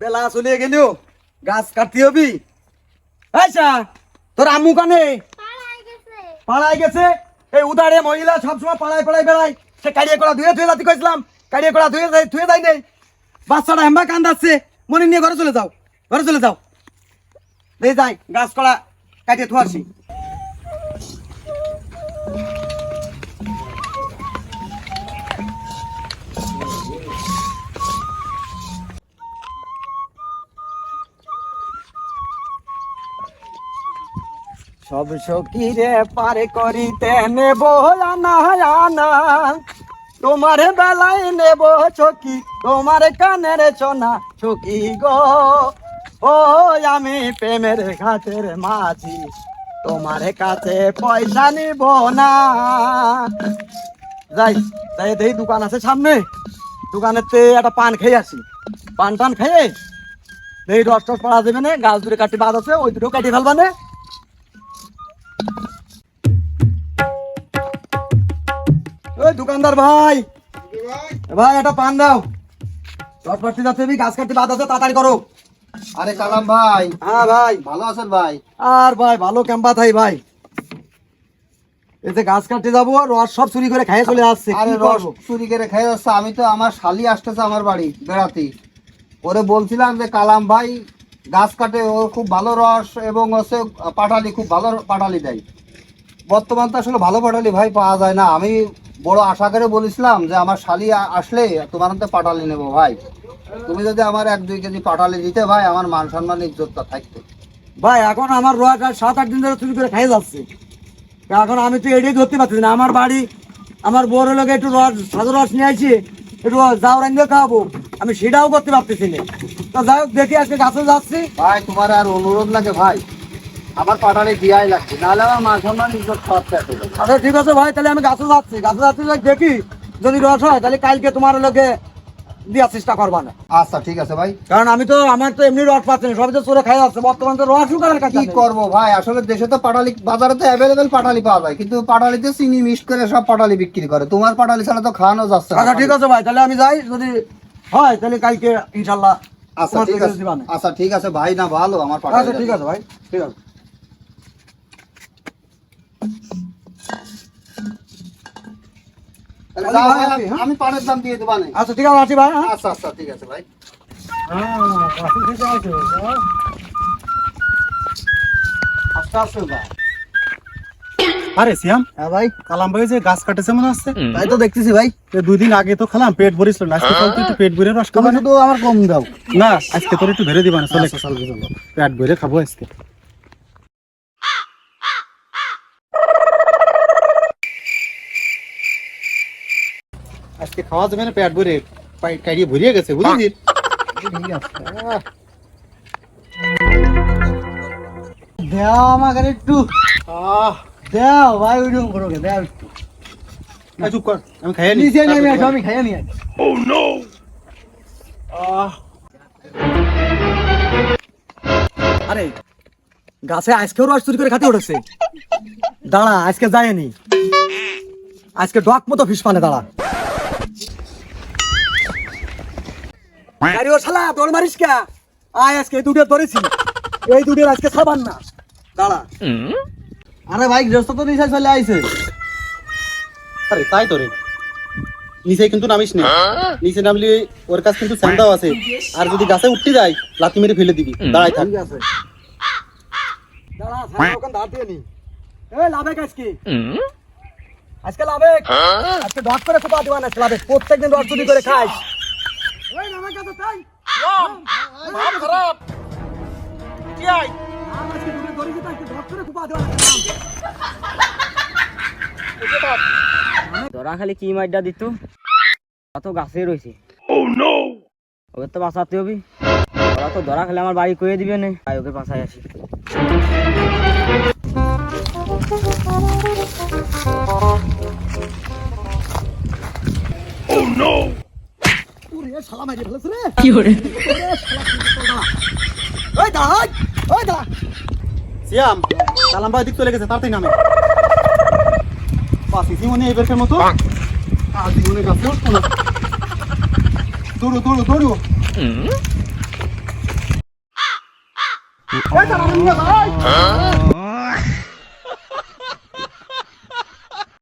বেলা চলে গেলিও গাছ কাটতে হবি। আচ্ছা তোর আম্মু কানে? পাড়ায় গেছে। এই উদারে মহিলা সবসময় পাড়ায় পাড়ায় বেড়ায়। সে কাড়িয়ে করা ধুয়ে ধুয়ে যাতে কইছিলাম। কাড়িয়ে করা ধুয়ে যায় ধুয়ে যায় নেই। বাচ্চাটা হেম্বা কান্দাচ্ছে। মনে নিয়ে ঘরে চলে যাও ঘরে চলে যাও। এই যাই গাছ করা কাটিয়ে থুয়ে সব সখীরে পারে করিতে নেব, আনা আনা। তোমার বেলায় নেব চকি তোমার কানের চনা চকি গো। ও, আমি প্রেমের ঘাটের মাঝি, তোমার কাছে পয়সা নিব না। যাই যাই দেখি দোকান আছে সামনে। দোকানেতে একটা পান খেয়ে আসি। পান টান খেয়ে এই রস টস পড়া দেবে না, গাছ দূরে কাটি বাদ আছে, ওই দুটো কাটি ফেলবা না। ওই দোকানদার ভাই। ভাই? একটা পান দাও। পাড়তে যাচ্ছে গাছ কাটতে বাদ আছে তাড়াতাড়ি করো। আরে কালাম ভাই। হ্যাঁ ভাই। ভালো আছেন ভাই? আর ভাই ভালো ক্যাম্পা থাই ভাই। যে গাছ কাটতে যাব রস সব চুরি করে খাইয়ে চলে আসছে আরে রস চুরি করে যাচ্ছে আমি তো আমার শালি আসতেছে আমার বাড়ি বেড়াতে। ওরে বলছিলাম যে কালাম ভাই গাছ কাটে ও খুব ভালো রস এবং হচ্ছে পাটালি খুব ভালো পাটালি দেয়। বর্তমান তো আসলে ভালো পাটালি ভাই পাওয়া যায় না আমি বড় আশা করে বলেছিলাম যে আমার শালি আসলে তোমার হাতে পাটালি নেব ভাই। তুমি যদি আমার এক দুই কেজি পাটালি দিতে ভাই আমার মান সম্মান ইজ্জতটা থাকতো ভাই এখন আমার রস আর সাত আট দিন ধরে চুরি করে খাইয়ে যাচ্ছে। এখন আমি তো এটাই ধরতে পারছি না। আমার বাড়ি আমার বড় লোক একটু রস সাদা রস নিয়ে আসি একটু যাও রান্ধে খাওয়াবো। আমি সেটাও করতে পারতেছি না। তো যাই হোক দেখি আজকে গাছে যাচ্ছি। ভাই তোমার আর অনুরোধ লাগে ভাই। আমার পাটালি দিয়াই লাগছে নাহলে আমার সব শেষ আচ্ছা ঠিক আছে ভাই তাহলে আমি গাছে যাচ্ছি। গাছে যাচ্ছি দেখি যদি রস হয় তাহলে কালকে তোমার লোকে দেওয়ার চেষ্টা করবা না। আচ্ছা ঠিক আছে ভাই। কারণ আমি তো আমার তো এমনি রস পাচ্ছি না তো চোরে খাই যাচ্ছে বর্তমানে তো রস কাছে কি করব ভাই? আসলে দেশে তো পাটালি বাজারে তো অ্যাভেলেবেল পাটালি পাওয়া যায় কিন্তু পাটালিতে চিনি মিক্স করে সব পাটালি বিক্রি করে। তোমার পাটালি ছাড়া তো খাওয়ানো যাচ্ছে আচ্ছা ঠিক আছে ভাই তাহলে আমি যাই যদি হয় তাহলে কালকে ইনশাল্লাহ আচ্ছা ঠিক আছে। আচ্ছা ঠিক আছে ভাই না ভালো আমার পাটালি আচ্ছা ঠিক আছে ভাই ঠিক আছে। আমি পানের দাম দিয়ে দেবো আচ্ছা ঠিক আছে ভাই হ্যাঁ। আচ্ছা আচ্ছা ঠিক আছে ভাই। আরে সিয়াম। হ্যাঁ ভাই। কালাম ভাই যে গাছ কাটেছে মনে হচ্ছে তাই তো দেখতেছি ভাই। এ দুই দিন আগে তো খেলাম পেট ভরিছিল না আজকে চল একটু পেট ভরে রস খাবা? শুধু আমার কম দাও। না আজকে তোর একটু ভরে দিবা না চলে আচ্ছা, চলো। পেট ভরে খাব আজকে। খাওয়া যাবে না পেট ভরে কাড়িয়ে ভরিয়ে গেছে বুঝলি? দেও আমাকে একটু। দেও ভাই ওইরকম করো দেও একটু। চুপ কর আমি খাইয়ে নি। নিচে আমি খাইয়ে নিয়ে আসি। আহ। আরে গাছে আজকেও রস চুরি করে খাতে উঠেছে। দাঁড়া আজকে যায়নি আজকে ডক মতো ফিস পানে দাঁড়া। আরে ও শালা দৌড় মারিস কে? আয় আজকে এই দুটো ধরেছি। এই দুটো আজকে ছাড়বান না। দাঁড়া। আরে ভাই গৃহস্থ তো চলে আইছে। আরে তাই তো রে। নিচে কিন্তু নামিস না। নিচে নামলে ওর কাছে কিন্তু আছে। আর যদি গাছে উঠতে যায় লাথি মেরে ফেলে দিবি। দাঁড়াই থাক। দাঁড়া সামনে ওখানে দাঁড় দিয়ে নি। এই লাভে আজকে। আজকে লাভে আজকে ডক করে কোপা দিবা না লাভে প্রত্যেকদিন রস চুরি করে খাই ওই নামে কাছে তাই ভাব খারাপ। কি আই? আম আজকে দুটো ধরেছি তো আজকে ডক করে কোপা দিবা না ধরা খালি কি মাইডা দিত? ওরা তো গাছে রয়েছে ওকে তো বাঁচাতে হবে। ওরা তো ধরা খালি আমার বাড়ি করে দিবে না। তাই ওকে বাঁচাই আসি। ওরে শালা মারি ফেলেছে রে? কি করে ওই দাঁড়া ওই দাঁড়া। সিয়াম কালাম ভাই দিক চলে গেছে তাড়াতাড়ি নামে। বাস ইসি মনে এবারকার মতো? আর জীবনে গাছে উঠবো না। দৌড়ো দৌড়ো দৌড়ো। এই দাঁড়া, নিয়ে যাই।